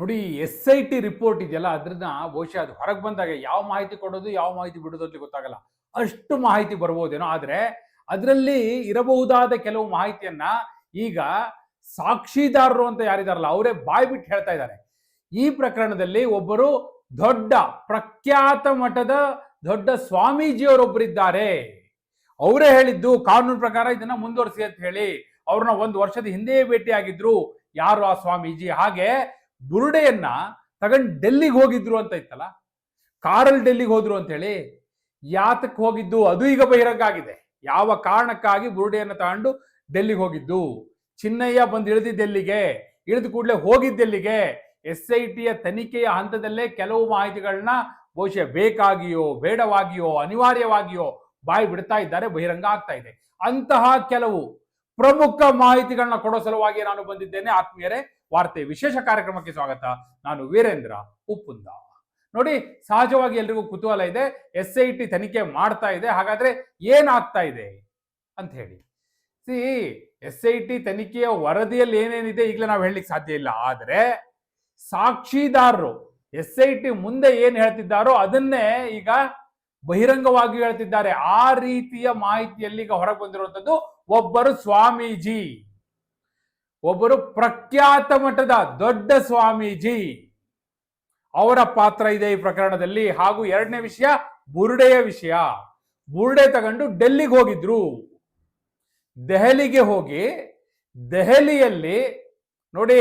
ನೋಡಿ S I T report ಇದೆಯಲ್ಲ ಅದ್ರನ್ನ ಬಹುಶಃ ಅದು ಹೊರಗೆ ಬಂದಾಗ ಯಾವ ಮಾಹಿತಿ ಕೊಡೋದು, ಯಾವ ಮಾಹಿತಿ ಬಿಡೋದು ಅಂತ ಗೊತ್ತಾಗಲ್ಲ. ಅಷ್ಟು ಮಾಹಿತಿ ಬರ್ಬೋದೇನೋ, ಆದ್ರೆ ಅದರಲ್ಲಿ ಇರಬಹುದಾದ ಕೆಲವು ಮಾಹಿತಿಯನ್ನ ಈಗ ಸಾಕ್ಷಿದಾರರು ಅಂತ ಯಾರಿದಾರಲ್ಲ, ಅವರೇ ಬಾಯ್ ಬಿಟ್ಟು ಹೇಳ್ತಾ ಇದ್ದಾರೆ. ಈ ಪ್ರಕರಣದಲ್ಲಿ ಒಬ್ಬರು ದೊಡ್ಡ ಪ್ರಖ್ಯಾತ ಮಠದ ದೊಡ್ಡ ಸ್ವಾಮೀಜಿಯವರೊಬ್ಬರಿದ್ದಾರೆ. ಅವರೇ ಹೇಳಿದ್ದು, ಕಾನೂನು ಪ್ರಕಾರ ಇದನ್ನ ಮುಂದುವರಿಸಿ ಅಂತ ಹೇಳಿ, ಅವ್ರನ್ನ ಒಂದು ವರ್ಷದ ಹಿಂದೆಯೇ ಭೇಟಿಯಾಗಿದ್ರು. ಯಾರು ಆ ಸ್ವಾಮೀಜಿ? ಹಾಗೆ ಬುರುಡೆಯನ್ನ ತಗೊಂಡು ಡೆಲ್ಲಿಗೆ ಹೋಗಿದ್ರು ಅಂತ ಇತ್ತಲ್ಲ? ಕಾರಲ್ಲಿ ಡೆಲ್ಲಿಗೆ ಹೋದ್ರು ಅಂತ ಹೇಳಿ ಯಾತಕ್ಕೆ ಹೋಗಿದ್ದು? ಅದು ಈಗ ಬಹಿರಂಗ ಆಗಿದೆ. ಯಾವ ಕಾರಣಕ್ಕಾಗಿ ಬುರುಡೆಯನ್ನ ತಗೊಂಡು ಡೆಲ್ಲಿಗೆ ಹೋಗಿದ್ದು? ಚಿನ್ನಯ್ಯ ಬಂದು ಇಳಿದಿದ್ದೆಲ್ಲಿಗೆ ಇಳಿದು ಕೂಡಲೇ ಹೋಗಿದ್ದೆಲ್ಲಿಗೆ ಎಸ್ ಐ ಟಿಯ ತನಿಖೆಯ ಹಂತದಲ್ಲೇ ಕೆಲವು ಮಾಹಿತಿಗಳನ್ನ ಬಹುಶಃ ಬೇಕಾಗಿಯೋ ಬೇಡವಾಗಿಯೋ, ಅನಿವಾರ್ಯವಾಗಿಯೋ ಬಾಯಿ ಬಿಡ್ತಾ ಇದ್ದಾರೆ, ಬಹಿರಂಗ ಆಗ್ತಾ ಇದೆ. ಅಂತಹ ಕೆಲವು ಪ್ರಮುಖ ಮಾಹಿತಿಗಳನ್ನ ಕೊಡೋ ಸಲುವಾಗಿ ನಾನು ಬಂದಿದ್ದೇನೆ. ಆತ್ಮೀಯರೇ ವಾರ್ತೆ ವಿಶೇಷ ಕಾರ್ಯಕ್ರಮಕ್ಕೆ ಸ್ವಾಗತ. ನಾನು ವೀರೇಂದ್ರ ಉಪ್ಪುಂದ. ನೋಡಿ, ಸಹಜವಾಗಿ ಎಲ್ರಿಗೂ ಕುತೂಹಲ ಇದೆ. ಎಸ್ ಐ ಟಿ ತನಿಖೆ ಮಾಡ್ತಾ ಇದೆ. ಹಾಗಾದ್ರೆ ಏನಾಗ್ತಾ ಇದೆ ಅಂತ ಹೇಳಿ. ಸಿ, ಎಸ್ ಐ ಟಿ ತನಿಖೆಯ ವರದಿಯಲ್ಲಿ ಏನೇನಿದೆ ಈಗಲೇ ನಾವು ಹೇಳಲಿಕ್ಕೆ ಸಾಧ್ಯ ಇಲ್ಲ. ಆದ್ರೆ ಸಾಕ್ಷಿದಾರರು ಎಸ್ ಐ ಟಿ ಮುಂದೆ ಏನ್ ಹೇಳ್ತಿದ್ದಾರೋ ಅದನ್ನೇ ಈಗ ಬಹಿರಂಗವಾಗಿ ಹೇಳ್ತಿದ್ದಾರೆ. ಆ ರೀತಿಯ ಮಾಹಿತಿಯಲ್ಲಿ ಈಗ ಹೊರಗೆ ಬಂದಿರುವಂತದ್ದು ಒಬ್ಬರು ಸ್ವಾಮೀಜಿ. ಒಬ್ಬರು ಪ್ರಖ್ಯಾತ ಮಠದ ದೊಡ್ಡ ಸ್ವಾಮೀಜಿ. ಅವರ ಪಾತ್ರ ಇದೆ ಈ ಪ್ರಕರಣದಲ್ಲಿ. ಹಾಗೂ ಎರಡನೇ ವಿಷಯ, ಬುರುಡೆಯ ವಿಷಯ. ಬುರುಡೆ ತಗೊಂಡು ಡೆಲ್ಲಿಗೆ ಹೋಗಿದ್ರು. ದೆಹಲಿಗೆ ಹೋಗಿ, ದೆಹಲಿಯಲ್ಲಿ ನೋಡಿ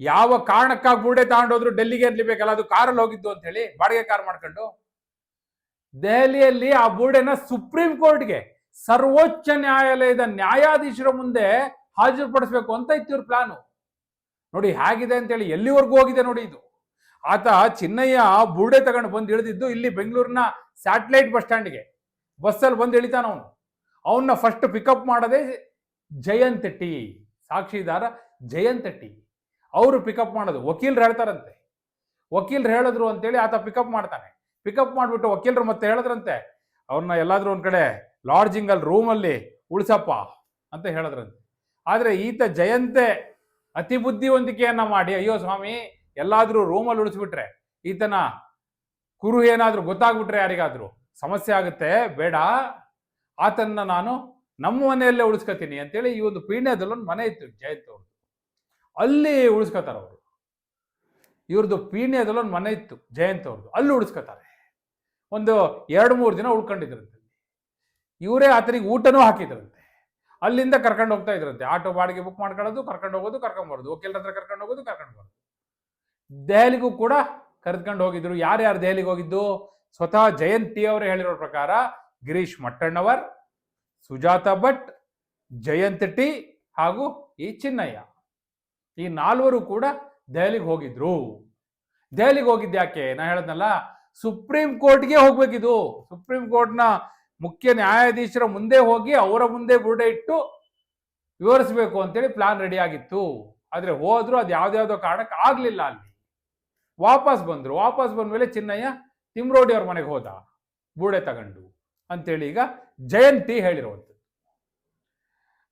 ಯಾವ ಕಾರಣಕ್ಕಾಗಿ ಬುರುಡೆ ತಗೊಂಡೋದ್ರು ಡೆಲ್ಲಿಗೆ ಬೇಕಲ್ಲ ಅದು ಕಾರಲ್ಲಿ ಹೋಗಿದ್ದು ಅಂತ ಹೇಳಿ ಬಾಡಿಗೆ ಕಾರ್ ಮಾಡ್ಕೊಂಡು. ದೆಹಲಿಯಲ್ಲಿ ಆ ಬುರುಡೆನ ಸುಪ್ರೀಂ ಕೋರ್ಟ್ಗೆ ಸರ್ವೋಚ್ಚ ನ್ಯಾಯಾಲಯದ ನ್ಯಾಯಾಧೀಶರ ಮುಂದೆ ಹಾಜರುಪಡಿಸ್ಬೇಕು ಅಂತ ಇತ್ತು ಇವ್ರ ಪ್ಲಾನು ನೋಡಿ ಹೇಗಿದೆ ಅಂತೇಳಿ ಎಲ್ಲಿವರೆಗೂ ಹೋಗಿದೆ ನೋಡಿ ಇದು. ಆತ ಚಿನ್ನಯ್ಯ ಬುರ್ಡೆ ತಗೊಂಡು ಬಂದು ಇಳಿದಿದ್ದು ಇಲ್ಲಿ ಬೆಂಗಳೂರಿನ ಸ್ಯಾಟಲೈಟ್ ಬಸ್ ಸ್ಟ್ಯಾಂಡ್ಗೆ ಬಸ್ಸಲ್ಲಿ ಬಂದು ಇಳಿತಾನ ಅವನು. ಅವನ್ನ ಫಸ್ಟ್ ಪಿಕಪ್ ಮಾಡದೆ ಜಯಂತ್ ಟಿ, ಸಾಕ್ಷಿದಾರ ಜಯಂತ್ ಟಿ. ಅವರು ಪಿಕಪ್ ಮಾಡೋದು. ವಕೀಲರು ಹೇಳ್ತಾರಂತೆ. ವಕೀಲರು ಹೇಳಿದ್ರು ಅಂತೇಳಿ ಆತ ಪಿಕಪ್ ಮಾಡ್ತಾನೆ. ಪಿಕಪ್ ಮಾಡಿಬಿಟ್ಟು ವಕೀಲರು ಮತ್ತೆ ಹೇಳಿದ್ರಂತೆ, ಅವ್ರನ್ನ ಎಲ್ಲಾದ್ರೂ ಒಂದು ಕಡೆ ಲಾಡ್ಜಿಂಗಲ್ಲಿ ರೂಮಲ್ಲಿ ಉಳಿಸಪ್ಪ ಅಂತ ಹೇಳಿದ್ರಂತೆ. ಆದ್ರೆ ಈತ ಜಯಂತೆ ಅತಿ ಬುದ್ಧಿವಂತಿಕೆಯನ್ನ ಮಾಡಿ, ಅಯ್ಯೋ ಸ್ವಾಮಿ, ಎಲ್ಲಾದರೂ ರೂಮಲ್ಲಿ ಉಳಿಸ್ಬಿಟ್ರೆ, ಈತನ ಕುರು ಏನಾದರೂ ಗೊತ್ತಾಗ್ಬಿಟ್ರೆ ಯಾರಿಗಾದರೂ ಸಮಸ್ಯೆ ಆಗುತ್ತೆ, ಬೇಡ, ಆತನ್ನ ನಾನು ನಮ್ಮ ಮನೆಯಲ್ಲೇ ಉಳಿಸ್ಕೊತೀನಿ ಅಂತೇಳಿ ಈ ಒಂದು ಪೀಣ್ಯದಲ್ಲೊಂದು ಮನೆ ಇತ್ತು, ಜಯಂತ ಅವ್ರದ್ದು. ಅಲ್ಲಿ ಉಳಿಸ್ಕೊತಾರೆ ಅವರು. ಇವ್ರದ್ದು ಪೀಣ್ಯದಲ್ಲೊಂದು ಮನೆ ಇತ್ತು, ಜಯಂತ ಅವ್ರದ್ದು. ಅಲ್ಲಿ ಉಳಿಸ್ಕೊತಾರೆ. ಒಂದು ಎರಡು ಮೂರು ದಿನ ಉಳ್ಕೊಂಡಿದ್ರಂತೆ. ಇವರೇ ಆತನಿಗೆ ಊಟನೂ ಹಾಕಿದ್ರಂತೆ. ಅಲ್ಲಿಂದ ಕರ್ಕೊಂಡು ಹೋಗ್ತಾ ಇದ್ರಂತೆ. ಆಟೋ ಬಾಡಿಗೆ ಬುಕ್ ಮಾಡ್ಕೊಳ್ಳೋದು, ಕರ್ಕೊಂಡು ಹೋಗೋದು, ಕರ್ಕೊಂಡು ಬರೋದು. ವಕೀಲರ ಹತ್ರ ಕರ್ಕೊಂಡು ಹೋಗೋದು, ಕರ್ಕೊಂಡು ಬರೋದು. ದೆಹಲಿಗೂ ಕೂಡ ಕರೆದ್ಕೊಂಡು ಹೋಗಿದ್ರು. ಯಾರ್ಯಾರು ದೆಹಲಿಗೆ ಹೋಗಿದ್ದು? ಸ್ವತಃ ಜಯಂತಿ ಅವರು ಹೇಳಿರೋ ಪ್ರಕಾರ ಗಿರೀಶ್ ಮಟ್ಟಣ್ಣವರ್, ಸುಜಾತ ಭಟ್, ಜಯಂತ್ ಟಿ ಹಾಗೂ ಈ ಚಿನ್ನಯ್ಯ. ಈ ನಾಲ್ವರು ಕೂಡ ದೆಹಲಿಗೆ ಹೋಗಿದ್ರು. ದೆಹಲಿಗೆ ಹೋಗಿದ್ದ ಯಾಕೆ? ನಾ ಹೇಳದ್ನಲ್ಲ, ಸುಪ್ರೀಂ ಕೋರ್ಟ್ಗೆ ಹೋಗ್ಬೇಕಿದು. ಸುಪ್ರೀಂ ಕೋರ್ಟ್ನ ಮುಖ್ಯ ನ್ಯಾಯಾಧೀಶರ ಮುಂದೆ ಹೋಗಿ ಅವರ ಮುಂದೆ ಬುರುಡೆ ಇಟ್ಟು ವಿವರಿಸಬೇಕು ಅಂತೇಳಿ ಪ್ಲಾನ್ ರೆಡಿ ಆಗಿತ್ತು. ಆದ್ರೆ ಹೋದ್ರು ಅದು ಯಾವ್ದ್ಯಾವ್ದೋ ಕಾರಣಕ್ಕೆ ಆಗ್ಲಿಲ್ಲ ಅಲ್ಲಿ. ವಾಪಸ್ ಬಂದ್ರು. ವಾಪಸ್ ಬಂದ್ಮೇಲೆ ಚಿನ್ನಯ್ಯ, ತಿಮ್ರೋಡಿ ಅವ್ರ ಮನೆಗೆ ಹೋದ. ಬೂಡೆ ತಗೊಂಡು ಅಂತೇಳಿ ಈಗ ಜಯಂತಿ ಹೇಳಿರುವಂಥದ್ದು.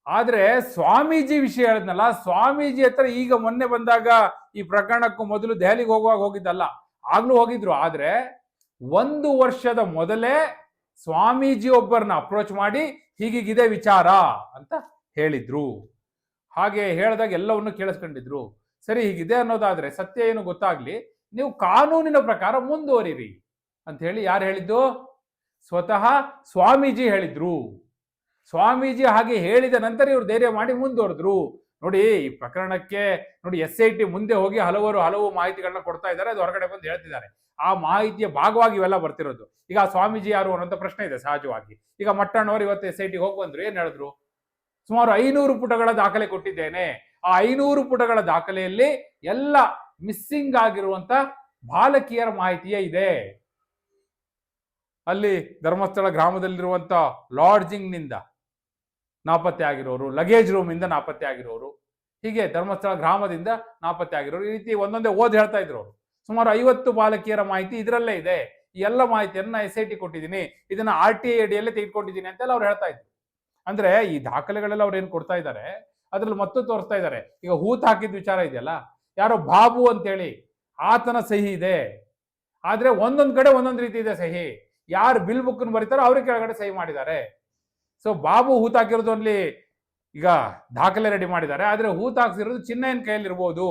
ಆದ್ರೆ ಸ್ವಾಮೀಜಿ ವಿಷಯ ಹೇಳಿದ್ನಲ್ಲ, ಸ್ವಾಮೀಜಿ ಹತ್ರ ಈಗ ಮೊನ್ನೆ ಬಂದಾಗ ಈ ಪ್ರಕರಣಕ್ಕೂ ಮೊದಲು ದೆಹಲಿಗೆ ಹೋಗುವಾಗ ಹೋಗಿದ್ದಲ್ಲ. ಆಗ್ಲೂ ಹೋಗಿದ್ರು. ಆದ್ರೆ ಒಂದು ವರ್ಷದ ಮೊದಲೇ ಸ್ವಾಮೀಜಿ ಒಬ್ಬರನ್ನ ಅಪ್ರೋಚ್ ಮಾಡಿ ಹೀಗೀಗಿದೆ ವಿಚಾರ ಅಂತ ಹೇಳಿದ್ರು. ಹಾಗೆ ಹೇಳಿದಾಗ ಎಲ್ಲವನ್ನು ಕೇಳಿಸ್ಕೊಂಡಿದ್ರು. ಸರಿ, ಹೀಗಿದೆ ಅನ್ನೋದಾದ್ರೆ ಸತ್ಯ ಏನು ಗೊತ್ತಾಗ್ಲಿ, ನೀವು ಕಾನೂನಿನ ಪ್ರಕಾರ ಮುಂದುವರಿರಿ ಅಂತ ಹೇಳಿ ಯಾರು ಹೇಳಿದ್ದು? ಸ್ವತಃ ಸ್ವಾಮೀಜಿ ಹೇಳಿದ್ರು. ಸ್ವಾಮೀಜಿ ಹಾಗೆ ಹೇಳಿದ ನಂತರ ಇವರು ಧೈರ್ಯ ಮಾಡಿ ಮುಂದುವರೆದ್ರು. ನೋಡಿ ಈ ಪ್ರಕರಣಕ್ಕೆ ನೋಡಿ ಎಸ್ ಐ ಟಿ ಮುಂದೆ ಹೋಗಿ ಹಲವರು ಹಲವು ಮಾಹಿತಿಗಳನ್ನ ಕೊಡ್ತಾ ಇದ್ದಾರೆ, ಅದು ಹೊರಗಡೆ ಬಂದು ಹೇಳ್ತಿದ್ದಾರೆ. ಆ ಮಾಹಿತಿಯ ಭಾಗವಾಗಿ ಇವೆಲ್ಲ ಬರ್ತಿರೋದು. ಈಗ ಸ್ವಾಮೀಜಿ ಯಾರು ಅನ್ನೋಂಥ ಪ್ರಶ್ನೆ ಇದೆ ಸಹಜವಾಗಿ. ಈಗ ಮಟ್ಟಣ್ಣವರು ಇವತ್ತು ಎಸ್ ಐ ಟಿ ಹೋಗಿ ಬಂದ್ರು, ಏನ್ ಹೇಳಿದ್ರು? ಸುಮಾರು ಐನೂರು ಪುಟಗಳ ದಾಖಲೆ ಕೊಟ್ಟಿದ್ದೇನೆ. ಆ ಐನೂರು ಪುಟಗಳ ದಾಖಲೆಯಲ್ಲಿ ಎಲ್ಲ ಮಿಸ್ಸಿಂಗ್ ಆಗಿರುವಂತ ಬಾಲಕಿಯರ ಮಾಹಿತಿಯೇ ಇದೆ. ಅಲ್ಲಿ ಧರ್ಮಸ್ಥಳ ಗ್ರಾಮದಲ್ಲಿರುವಂತ ಲಾಡ್ಜಿಂಗ್ನಿಂದ ನಾಪತ್ತೆ ಆಗಿರೋರು ಲಗೇಜ್ ರೂಮ್ ಇಂದ ನಾಪತ್ತೆ ಆಗಿರೋರು, ಹೀಗೆ ಧರ್ಮಸ್ಥಳ ಗ್ರಾಮದಿಂದ ನಾಪತ್ತೆ ಆಗಿರೋರು, ಈ ರೀತಿ ಒಂದೊಂದೇ ಓದ್ ಹೇಳ್ತಾ ಇದ್ರು ಅವರು ಸುಮಾರು ಐವತ್ತು ಬಾಲಕಿಯರ ಮಾಹಿತಿ ಇದರಲ್ಲೇ ಇದೆ. ಎಲ್ಲ ಮಾಹಿತಿಯನ್ನ ಎಸ್ ಐ ಟಿ ಕೊಟ್ಟಿದ್ದೀನಿ. ಇದನ್ನ ಆರ್ ಟಿ ಐ ಅಡಿಯಲ್ಲೇ ತೆಗೆದುಕೊಂಡಿದ್ದೀನಿ ಅಂತೆಲ್ಲ ಅವ್ರು ಹೇಳ್ತಾ ಇದ್ರು. ಅಂದ್ರೆ ಈ ದಾಖಲೆಗಳೆಲ್ಲ ಅವ್ರು ಏನ್ ಕೊಡ್ತಾ ಇದ್ದಾರೆ ಅದ್ರಲ್ಲಿ ಮತ್ತು ತೋರಿಸ್ತಾ ಇದ್ದಾರೆ ಈಗ ಹೂತ್ ಹಾಕಿದ ವಿಚಾರ ಇದೆಯಲ್ಲ? ಯಾರೋ ಬಾಬು ಅಂತೇಳಿ, ಆತನ ಸಹಿ ಇದೆ. ಆದ್ರೆ ಒಂದೊಂದ್ ಕಡೆ ಒಂದೊಂದ್ ರೀತಿ ಇದೆ ಸಹಿ. ಯಾರು ಬಿಲ್ ಬುಕ್ ಬರೀತಾರೋ ಅವ್ರಿಗೆ ಕೆಳಗಡೆ ಸಹಿ ಮಾಡಿದ್ದಾರೆ. ಸೊ ಬಾಬು ಹೂತಾಕಿರೋದು ಅಲ್ಲಿ ಈಗ ದಾಖಲೆ ರೆಡಿ ಮಾಡಿದ್ದಾರೆ. ಆದರೆ ಹೂತಾಕ್ಸಿರೋದು ಕೈಯಲ್ಲಿ ಇರ್ಬೋದು.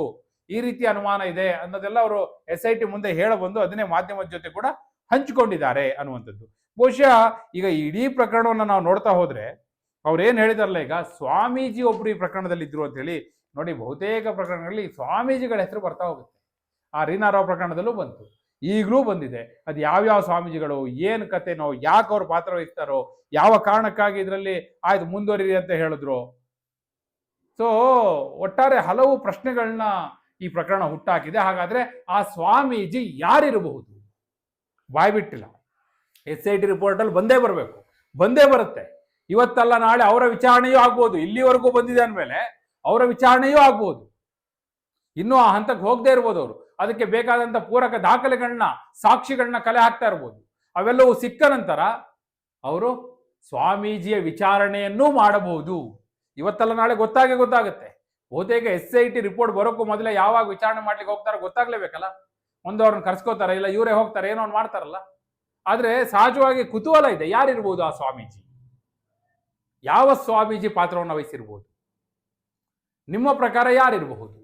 ಈ ರೀತಿ ಅನುಮಾನ ಇದೆ ಅನ್ನೋದೆಲ್ಲ ಅವರು ಎಸ್ ಐ ಟಿ ಮುಂದೆ ಹೇಳಬಂದು ಅದನ್ನೇ ಮಾಧ್ಯಮದ ಜೊತೆ ಕೂಡ ಹಂಚಿಕೊಂಡಿದ್ದಾರೆ ಅನ್ನುವಂಥದ್ದು. ಬಹುಶಃ ಈಗ ಇಡೀ ಪ್ರಕರಣವನ್ನು ನಾವು ನೋಡ್ತಾ ಹೋದ್ರೆ ಅವ್ರು ಏನು ಹೇಳಿದಾರಲ್ಲ ಈಗ ಸ್ವಾಮೀಜಿ ಒಬ್ರು ಈ ಪ್ರಕರಣದಲ್ಲಿ ಇದ್ರು ಅಂತ ಹೇಳಿ, ನೋಡಿ ಬಹುತೇಕ ಪ್ರಕರಣಗಳಲ್ಲಿ ಸ್ವಾಮೀಜಿಗಳ ಹೆಸರು ಬರ್ತಾ ಹೋಗುತ್ತೆ. ಆ ರೀನಾರಾವ್ ಪ್ರಕರಣದಲ್ಲೂ ಬಂತು. ಈಗಲೂ ಬಂದಿದೆ. ಅದು ಯಾವ್ಯಾವ ಸ್ವಾಮೀಜಿಗಳು, ಏನು ಕತೆನೋ, ಯಾಕೆ ಅವ್ರು ಪಾತ್ರ ವಹಿಸ್ತಾರೋ, ಯಾವ ಕಾರಣಕ್ಕಾಗಿ ಇದರಲ್ಲಿ ಆಯ್ತು ಮುಂದುವರಿರಿ ಅಂತ ಹೇಳಿದ್ರು. ಸೊ ಒಟ್ಟಾರೆ ಹಲವು ಪ್ರಶ್ನೆಗಳನ್ನ ಈ ಪ್ರಕರಣ ಹುಟ್ಟಾಕಿದೆ. ಹಾಗಾದ್ರೆ ಆ ಸ್ವಾಮೀಜಿ ಯಾರಿರಬಹುದು? ಬಾಯ್ಬಿಟ್ಟಿಲ್ಲ. ಎಸ್ ಐ ಟಿ ರಿಪೋರ್ಟಲ್ಲಿ ಬಂದೇ ಬರಬೇಕು. ಬಂದೇ ಬರುತ್ತೆ. ಇವತ್ತಲ್ಲ ನಾಳೆ ಅವರ ವಿಚಾರಣೆಯೂ ಆಗ್ಬೋದು. ಇಲ್ಲಿವರೆಗೂ ಬಂದಿದೆ ಅಂದಮೇಲೆ ಅವರ ವಿಚಾರಣೆಯೂ ಆಗ್ಬೋದು. ಇನ್ನೂ ಆ ಹಂತಕ್ಕೆ ಹೋಗದೆ ಇರ್ಬೋದು ಅವರು. ಅದಕ್ಕೆ ಬೇಕಾದಂಥ ಪೂರಕ ದಾಖಲೆಗಳನ್ನ, ಸಾಕ್ಷಿಗಳನ್ನ ಕಲೆ ಹಾಕ್ತಾ ಇರ್ಬೋದು. ಅವೆಲ್ಲವೂ ಸಿಕ್ಕ ನಂತರ ಅವರು ಸ್ವಾಮೀಜಿಯ ವಿಚಾರಣೆಯನ್ನೂ ಮಾಡಬಹುದು. ಇವತ್ತಲ್ಲ ನಾಳೆ ಗೊತ್ತಾಗೇ ಗೊತ್ತಾಗುತ್ತೆ. ಬಹುತೇಕ ಎಸ್ ಐ ಟಿ ರಿಪೋರ್ಟ್ ಬರೋಕ್ಕೂ ಮೊದಲೇ ಯಾವಾಗ ವಿಚಾರಣೆ ಮಾಡ್ಲಿಕ್ಕೆ ಹೋಗ್ತಾರೋ ಗೊತ್ತಾಗ್ಲೇಬೇಕಲ್ಲ? ಒಂದು ಅವ್ರನ್ನ ಕರ್ಸ್ಕೋತಾರೆ, ಇಲ್ಲ ಇವರೇ ಹೋಗ್ತಾರೆ, ಏನೋ ಒಂದು ಮಾಡ್ತಾರಲ್ಲ? ಆದ್ರೆ ಸಹಜವಾಗಿ ಕುತೂಹಲ ಇದೆ. ಯಾರಿರ್ಬೋದು ಆ ಸ್ವಾಮೀಜಿ? ಯಾವ ಸ್ವಾಮೀಜಿ ಪಾತ್ರವನ್ನು ವಹಿಸಿರ್ಬೋದು? ನಿಮ್ಮ ಪ್ರಕಾರ ಯಾರಿರಬಹುದು?